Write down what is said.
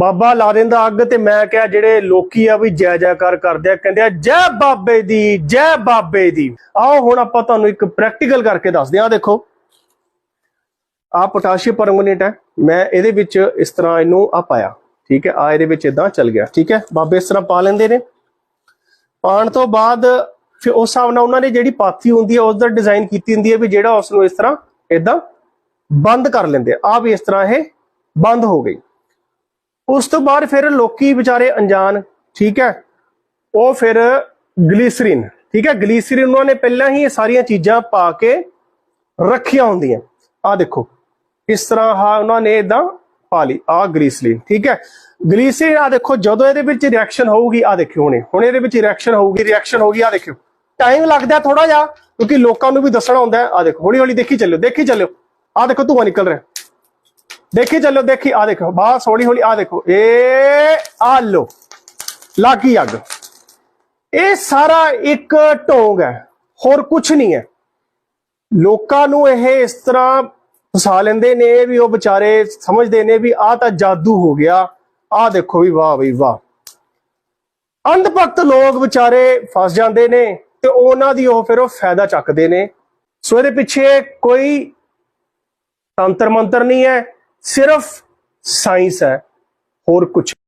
ਬਾਬਾ ਲਾ ਦਿੰਦਾ ਅੱਗ ਤੇ ਮੈਂ ਕਿਹਾ ਜਿਹੜੇ ਲੋਕੀ ਆ ਵੀ ਜੈ ਜੈਕਾਰ ਕਰਦੇ ਆ, ਕਹਿੰਦੇ ਆ, ਜੈ ਬਾਬੇ ਦੀ, ਜੈ ਬਾਬੇ ਦੀ। ਆਓ ਹੁਣ ਆਪਾਂ ਤੁਹਾਨੂੰ ਇੱਕ ਪ੍ਰੈਕਟੀਕਲ ਕਰਕੇ ਦੱਸਦੇ ਆ ਦੇਖੋ। ਆ ਪੋਟਾਸ਼ੀਅਮ ਪਰਮੈਂਗਨੇਟ ਹੈ। ਮੈਂ ਇਹਦੇ ਵਿੱਚ ਇਸ ਤਰ੍ਹਾਂ ਇਹਨੂੰ ਆ ਪਾਇਆ। ਠੀਕ ਹੈ ਆ ਇਹਦੇ ਵਿੱਚ ਇਦਾਂ ਚੱਲ ਗਿਆ। ਠੀਕ ਹੈ, ਬਾਬੇ ਇਸ ਤਰ੍ਹਾਂ ਪਾ ਲੈਂਦੇ ਨੇ। ਪਾਣ ਤੋਂ ਬਾਅਦ ਫਿਰ ਉਸ ਹਿਸਾਬ ਨਾਲ ਉਹਨਾਂ ਨੇ ਜਿਹੜੀ ਪਾਥੀ ਹੁੰਦੀ ਹੈ, ਉਸ ਦਾ ਡਿਜ਼ਾਈਨ ਕੀਤੀ ਹੁੰਦੀ ਹੈ ਵੀ ਜਿਹੜਾ ਉਸ ਨੂੰ ਇਸ ਤਰ੍ਹਾਂ ਇਦਾਂ ਬੰਦ ਕਰ ਲੈਂਦੇ ਆ। ਵੀ ਇਸ ਤਰ੍ਹਾਂ ਇਹ ਬੰਦ ਹੋ ਗਈ। ਉਸ ਤੋਂ ਬਾਅਦ ਫਿਰ ਲੋਕੀ ਵਿਚਾਰੇ ਅਣਜਾਣ, ਠੀਕ ਹੈ, ਉਹ ਫਿਰ ਗਲੀਸਰੀਨ, ਠੀਕ ਹੈ, ਗਲੀਸਰੀਨ ਉਹਨਾਂ ਨੇ ਪਹਿਲਾਂ ਹੀ ਇਹ ਸਾਰੀਆਂ ਚੀਜ਼ਾਂ ਪਾ ਕੇ ਰੱਖੀਆਂ ਹੁੰਦੀਆਂ। ਆ ਦੇਖੋ ਇਸ ਤਰ੍ਹਾਂ ਹਾਂ ਉਹਨਾਂ ਨੇ ਇਦਾਂ ਪਾ ਲਈ ਆ ਗਲੀਸਰੀਨ, ਠੀਕ ਹੈ। ਗਲੀਸਰੀਨ ਆ ਦੇਖੋ, ਜਦੋਂ ਇਹਦੇ ਵਿੱਚ ਰਿਐਕਸ਼ਨ ਹੋਊਗੀ ਆ ਦੇਖਿਓ ਹੁਣੇ, ਹੁਣ ਇਹਦੇ ਵਿੱਚ ਰਿਐਕਸ਼ਨ ਹੋਊਗੀ ਰਿਐਕਸ਼ਨ ਹੋਊਗੀ ਆ ਦੇਖਿਓ। ਟਾਈਮ ਲੱਗਦਾ ਥੋੜਾ ਜਿਹਾ, ਕਿਉਂਕਿ ਲੋਕਾਂ ਨੂੰ ਵੀ ਦੱਸਣਾ ਹੁੰਦਾ ਹੈ ਆ ਦੇਖੋ ਹੌਲੀ ਹੌਲੀ ਦੇਖੀ ਚੱਲਿਓ ਦੇਖੀ ਚੱਲਿਓ। ਆ ਦੇਖੋ ਧੂਆ ਨਿਕਲ ਰਿਹਾ। ਦੇਖੀ ਚੱਲੋ, ਦੇਖੀ ਆ ਦੇਖੋ ਬਾਸ ਹੌਲੀ ਹੌਲੀ ਆ ਦੇਖੋ। ਇਹ ਆ ਲੋ ਲਾਗੀ ਅੱਗ। ਇਹ ਸਾਰਾ ਇੱਕ ਢੋਂਗ ਹੈ, ਹੋਰ ਕੁਝ ਨਹੀਂ ਹੈ। ਲੋਕਾਂ ਨੂੰ ਇਹ ਇਸ ਤਰ੍ਹਾਂ ਫਸਾ ਲੈਂਦੇ ਨੇ ਵੀ ਉਹ ਵਿਚਾਰੇ ਸਮਝਦੇ ਨੇ ਵੀ ਆਹ ਤਾਂ ਜਾਦੂ ਹੋ ਗਿਆ, ਆਹ ਦੇਖੋ ਵੀ ਵਾਹ ਵੀ ਵਾਹ। ਅੰਧਭਗਤ ਲੋਕ ਵਿਚਾਰੇ ਫਸ ਜਾਂਦੇ ਨੇ ਤੇ ਉਹਨਾਂ ਦੀ ਉਹ ਫਿਰ ਉਹ ਫਾਇਦਾ ਚੱਕਦੇ ਨੇ। ਸੋ ਇਹਦੇ ਪਿੱਛੇ ਕੋਈ ਤੰਤਰ ਮੰਤਰ ਨਹੀਂ ਹੈ ਸਿਰਫ ਸਾਇੰਸ ਹੈ ਹੋਰ ਕੁਝ